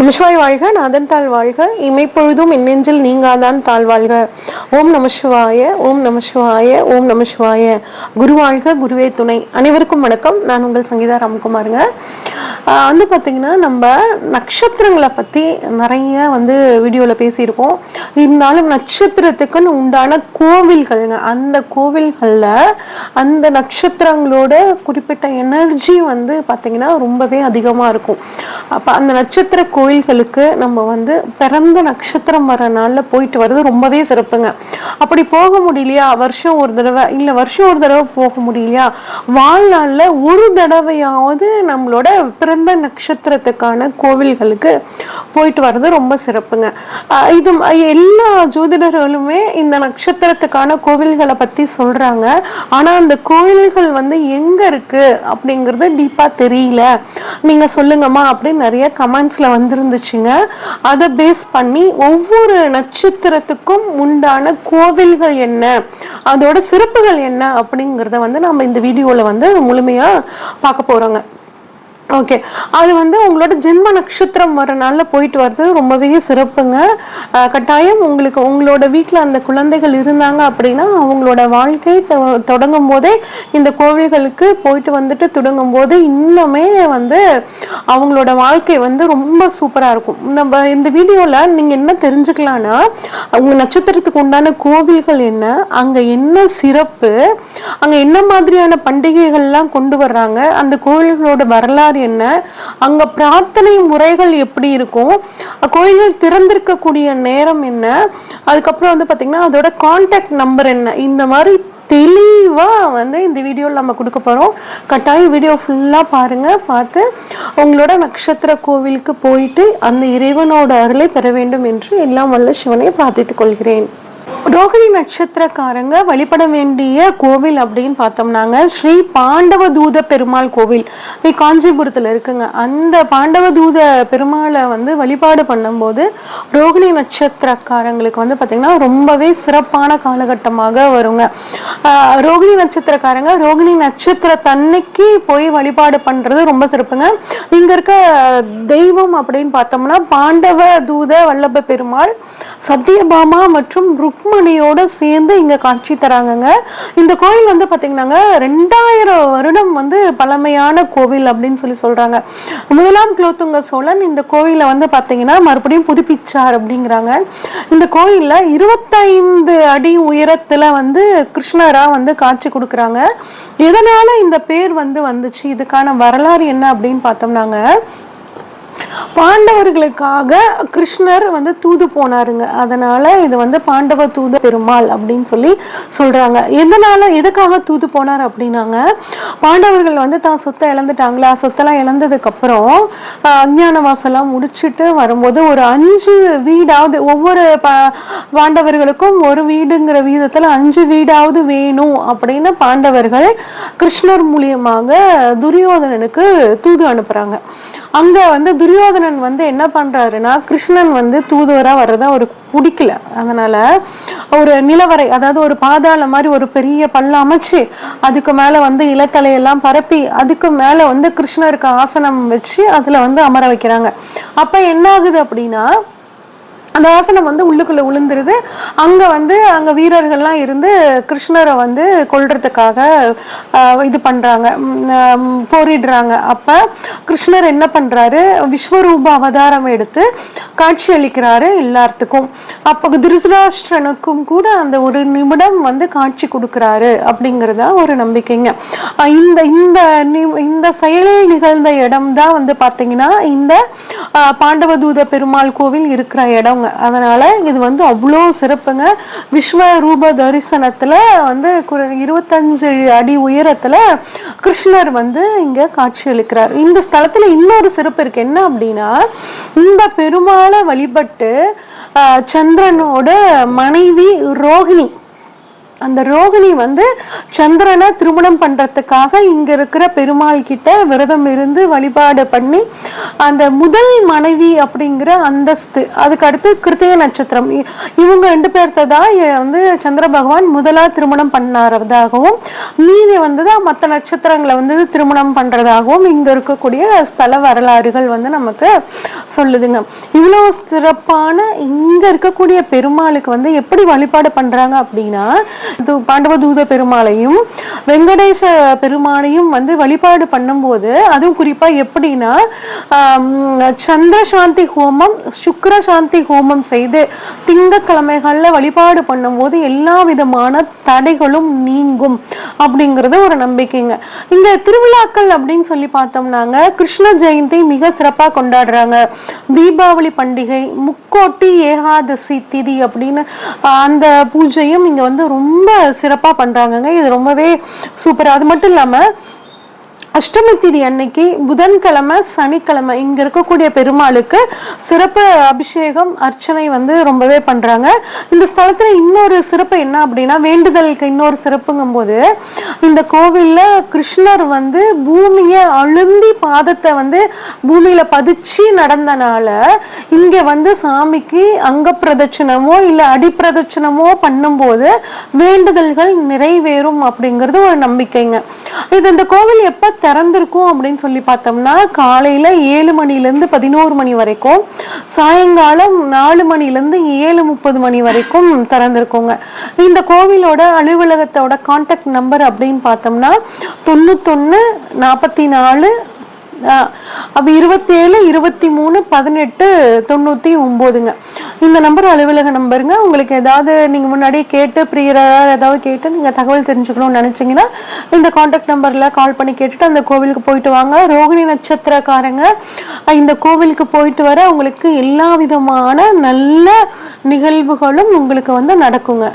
நமசிவாய் வாழ்க நாதன் தாழ் வாழ்க இமைப்பொழுதும் என்னெஞ்சில் நீங்காதான் தாழ் வாழ்க ஓம் நமசிவாய ஓம் நமசிவாய ஓம் நமசிவாய. குரு வாழ்க குருவே துணை. அனைவருக்கும் வணக்கம். நான் உங்கள் சங்கீதா ராம்குமாருங்க. வந்து பார்த்தீங்கன்னா நம்ம நட்சத்திரங்களை பற்றி நிறைய வந்து வீடியோவில் பேசியிருக்கோம். இருந்தாலும் நட்சத்திரத்துக்குன்னு உண்டான கோவில்கள்ங்க அந்த கோவில்களில் அந்த நட்சத்திரங்களோட குறிப்பிட்ட எனர்ஜி வந்து பார்த்தீங்கன்னா ரொம்பவே அதிகமாக இருக்கும். அப்போ அந்த நட்சத்திர கோயில்களுக்கு நம்ம வந்து பிறந்த நட்சத்திரம் வர நாளில் போயிட்டு வர்றது ரொம்பவே சிறப்புங்க. அப்படி போக முடியலையா? வருஷம் ஒரு தடவை இல்லை வருஷம் ஒரு தடவை போக முடியலையா? வாழ்நாளில் ஒரு தடவையாவது நம்மளோட பிறந்த நட்சத்திரத்துக்கான கோவில்களுக்கு போயிட்டு வர்றது ரொம்ப சிறப்புங்க. இது எல்லா ஜோதிடர்களுமே இந்த நட்சத்திரத்துக்கான கோவில்களை பற்றி சொல்கிறாங்க ஆனால் அந்த கோவில்கள் வந்து எங்கே இருக்குது அப்படிங்கிறது டீப்பாக தெரியல. நீங்கள் சொல்லுங்கம்மா அப்படின்னு நிறைய கமெண்ட்ஸில் வந்து இருந்துச்சுங்க. அதை பேஸ் பண்ணி ஒவ்வொரு நட்சத்திரத்துக்கும் உண்டான கோவில்கள் என்ன அதோட சிறப்புகள் என்ன அப்படிங்கிறத வந்து நம்ம இந்த வீடியோவில் வந்து முழுமையாக பார்க்க போகிறோங்க ஓகே அது வந்து உங்களோட ஜென்ம நட்சத்திரம் வரனால போயிட்டு வர்றது ரொம்பவே சிறப்புங்க. கட்டாயம் உங்களுக்கு உங்களோட வீட்டில் அந்த குழந்தைகள் இருந்தாங்க அப்படின்னா அவங்களோட வாழ்க்கை தொ- தொடங்கும் போதே இந்த கோவில்களுக்கு போயிட்டு வந்துட்டு தொடங்கும் போது இன்னுமே வந்து அவங்களோட வாழ்க்கை வந்து ரொம்ப சூப்பராக இருக்கும். நம்ம இந்த வீடியோவில் நீங்கள் என்ன தெரிஞ்சுக்கலாம்னா உங்கள் நட்சத்திரத்துக்கு உண்டான கோவில்கள் என்ன அங்கே என்ன சிறப்பு அங்கே என்ன மாதிரியான பண்டிகைகள்லாம் கொண்டு வர்றாங்க அந்த கோவில்களோட வரலாறு என்ன? அங்கே பிரார்த்தனை முறைகள் எப்படி இருக்கும்? கோயில்கள் திறந்திருக்கக்கூடிய நேரம் என்ன? அதுக்கப்புறம் வந்து பார்த்திங்கன்னா அதோட காண்டாக்ட் நம்பர் என்ன? இந்த மாதிரி தெளிவாக வந்து இந்த வீடியோவில் நம்ம கொடுக்க போகிறோம் கட்டாயம் வீடியோ ஃபுல்லாக பாருங்கள் பார்த்து உங்களோட நட்சத்திர கோவிலுக்கு போயிட்டு அந்த இறைவனோட அருளை பெற வேண்டும் என்று எல்லாம் வல்ல சிவனை பிரார்த்தித்துக் கொள்கிறேன். ரோகிணி நட்சத்திரக்காரங்க வழிபட வேண்டிய கோவில் அப்படின்னு பார்த்தோம்னாங்க ஸ்ரீ பாண்டவ தூத பெருமாள் கோவில். இது காஞ்சிபுரத்தில் இருக்குங்க. அந்த பாண்டவ தூத பெருமாளை வந்து வழிபாடு பண்ணும்போது ரோகிணி நட்சத்திரக்காரங்களுக்கு வந்து பார்த்திங்கன்னா ரொம்பவே சிறப்பான காலகட்டமாக வருங்க. ரோகிணி நட்சத்திரக்காரங்க ரோகிணி நட்சத்திர தன்னைக்கு போய் வழிபாடு பண்ணுறது ரொம்ப சிறப்புங்க. இங்கே இருக்க தெய்வம் அப்படின்னு பார்த்தோம்னா பாண்டவ தூத வல்லப பெருமாள் சத்யபாமா மற்றும் ருக்மணியோடு சேர்ந்து இங்க காட்சி தராங்கங்க. இந்த கோயில் வந்து பார்த்தீங்கன்னாங்க ரெண்டாயிரம் வருடம் வந்து பழமையான கோவில் அப்படின்னு சொல்லி சொல்றாங்க. முதலாம் குலோத்துங்க சோழன் இந்த கோயிலை வந்து பார்த்தீங்கன்னா மறுபடியும் புதுப்பிச்சார் அப்படிங்கிறாங்க. இந்த கோயில்ல இருபத்தைந்து அடி உயரத்துல வந்து கிருஷ்ணரா வந்து காட்சி கொடுக்குறாங்க. எதனால இந்த பேர் வந்து வந்துச்சு? இதுக்கான வரலாறு என்ன அப்படின்னு பார்த்தோம்னாங்க. பாண்டவர்களுக்காக கிருஷ்ணர் வந்து தூது போனாருங்க. அதனால இது வந்து பாண்டவ தூத பெருமாள் அப்படின்னு சொல்லி சொல்றாங்க. எதனால எதுக்காக தூது போனார் அப்படின்னாங்க. பாண்டவர்கள் வந்து தான் சொத்தை இழந்துட்டாங்களா? சொத்தெல்லாம் இழந்ததுக்கு அப்புறம் அஞ்ஞான வாசலாம் முடிச்சுட்டு வரும்போது ஒரு அஞ்சு வீடாவது ஒவ்வொரு பா- பாண்டவர்களுக்கும் ஒரு வீடுங்கிற வீதத்துல அஞ்சு வீடாவது வேணும் அப்படின்னு பாண்டவர்கள் கிருஷ்ணர் மூலியமாக துரியோதனனுக்கு தூது அனுப்புறாங்க. அங்க வந்து துரியோதனன் வந்து என்ன பண்றாருன்னா கிருஷ்ணன் வந்து தூதுவரா வர்றத அவருக்கு பிடிக்கல. அதனால ஒரு நிலவரை அதாவது ஒரு பாதாள மாதிரி ஒரு பெரிய பல்ல அமைச்சு அதுக்கு மேல வந்து இலத்தலையெல்லாம் பரப்பி அதுக்கு மேல வந்து கிருஷ்ணருக்கு ஆசனம் வச்சு அதுல வந்து அமர வைக்கிறாங்க. அப்ப என்ன ஆகுது அப்படின்னா அந்த ஆசனம் வந்து உள்ளுக்குள்ளே விழுந்துருது அங்கே வந்து அங்கே வீரர்கள்லாம் இருந்து கிருஷ்ணரை வந்து கொள்றதுக்காக இது பண்ணுறாங்க போரிடுறாங்க. அப்போ கிருஷ்ணர் என்ன பண்ணுறாரு விஸ்வரூப அவதாரம் எடுத்து காட்சி அளிக்கிறாரு எல்லாத்துக்கும் அப்போ திருசராஷ்டிரனுக்கும் கூட அந்த ஒரு நிமிடம் வந்து காட்சி கொடுக்குறாரு அப்படிங்கறதா ஒரு நம்பிக்கைங்க. இந்த இந்த நி- இந்த செயலில் நிகழ்ந்த இடம் தான் வந்து பார்த்தீங்கன்னா இந்த பாண்டவதூத பெருமாள் கோவில் இருக்கிற இடம். சொல்கிறாங்க அதனால் இது வந்து அவ்வளோ சிறப்புங்க. விஸ்வரூப தரிசனத்தில் வந்து இருபத்தஞ்சு அடி உயரத்தில் கிருஷ்ணர் வந்து இங்கே காட்சி அளிக்கிறார். இந்த ஸ்தலத்தில் இன்னொரு சிறப்பு இருக்குது என்ன அப்படின்னா இந்த பெருமாளை வழிபட்டு சந்திரனோட மனைவி ரோகிணி அந்த ரோகிணி வந்து சந்திரனை திருமணம் பண்றதுக்காக இங்க இருக்கிற பெருமாள் கிட்ட விரதம் இருந்து வழிபாடு பண்ணி அந்த முதல் மனைவி அப்படிங்கிற அந்தஸ்து அதுக்கு அடுத்து கிருத்திக நட்சத்திரம். இ- இவங்க ரெண்டு பேர்த்த தான் வந்து சந்திர பகவான் முதலா திருமணம் பண்ணாரதாகவும் மீதி வந்து தான் மற்ற நட்சத்திரங்களை வந்து திருமணம் பண்றதாகவும் இங்க இருக்கக்கூடிய ஸ்தல வரலாறுகள் வந்து நமக்கு சொல்லுதுங்க. இவ்வளோ சிறப்பான இங்க இருக்கக்கூடிய பெருமாளுக்கு வந்து எப்படி வழிபாடு பண்றாங்க அப்படின்னா பாண்டவதூத பெருமாளையும் வெங்கடேச பெருமாளையும் வந்து வழிபாடு பண்ணும்போது அதுவும் குறிப்பா எப்படின்னா சந்திர சாந்தி ஹோமம் சுக்கர சாந்தி ஹோமம் செய்து திங்கக்கிழமைகளில் வழிபாடு பண்ணும்போது எல்லா விதமான தடைகளும் நீங்கும் அப்படிங்கிறது ஒரு நம்பிக்கைங்க. இந்த திருவிழாக்கள் அப்படின்னு சொல்லி பார்த்தோம்னாங்க கிருஷ்ண ஜெயந்தி மிக சிறப்பா கொண்டாடுறாங்க. தீபாவளி பண்டிகை முக்கோட்டி ஏகாதசி திதி அப்படின்னு அந்த பூஜையும் இங்க வந்து ரொம்ப ரொம்ப சிறப்பா பண்ணுறாங்கங்க இது ரொம்பவே சூப்பர். அது மட்டும் இல்லாம அஷ்டமி திதி அன்னைக்கு புதன்கிழமை சனிக்கிழமை இங்கே இருக்கக்கூடிய பெருமாளுக்கு சிறப்பு அபிஷேகம் அர்ச்சனை வந்து ரொம்பவே பண்ணுறாங்க இந்த ஸ்தலத்தில் இன்னொரு சிறப்பு என்ன அப்படின்னா வேண்டுதலுக்கு இன்னொரு சிறப்புங்கும் போது இந்த கோவிலில் கிருஷ்ணர் வந்து பூமியை அழுந்தி பாதத்தை வந்து பூமியில் பதிச்சு நடந்தனால இங்கே வந்து சாமிக்கு அங்க பிரதட்சணமோ இல்லை அடிப்பிரதட்சணமோ பண்ணும்போது வேண்டுதல்கள் நிறைவேறும் அப்படிங்கிறது ஒரு நம்பிக்கைங்க. இது இந்த கோவில் எப்போ திறந்திருக்கும் அப்படின்னு சொல்லி பார்த்தோம்னா காலையில் ஏழு மணிலேருந்து பதினோரு மணி வரைக்கும் சாயங்காலம் நாலு மணிலேருந்து ஏழு முப்பது மணி வரைக்கும் திறந்திருக்குங்க. இந்த கோவிலோட அலுவலகத்தோட கான்டாக்ட் நம்பர் அப்படின்னு பார்த்தோம்னா தொண்ணூத்தொன்னு நாற்பத்தி நாலு அப்போ இருபத்தேழு இருபத்தி மூணு பதினெட்டு தொண்ணூற்றி ஒம்போதுங்க. இந்த நம்பர் அலுவலக நம்பருங்க உங்களுக்கு ஏதாவது நீங்கள் முன்னாடியே கேட்டு பிரியராக ஏதாவது கேட்டு நீங்கள் தகவல் தெரிஞ்சுக்கணும்னு நினச்சிங்கன்னா இந்த காண்டாக்ட் நம்பரில் கால் பண்ணி கேட்டுட்டு அந்த கோவிலுக்கு போயிட்டு வாங்க. ரோகிணி நட்சத்திரக்காரங்க இந்த கோவிலுக்கு போயிட்டு வர உங்களுக்கு எல்லா விதமான நல்ல நிகழ்வுகளும் உங்களுக்கு வந்து நடக்குங்க.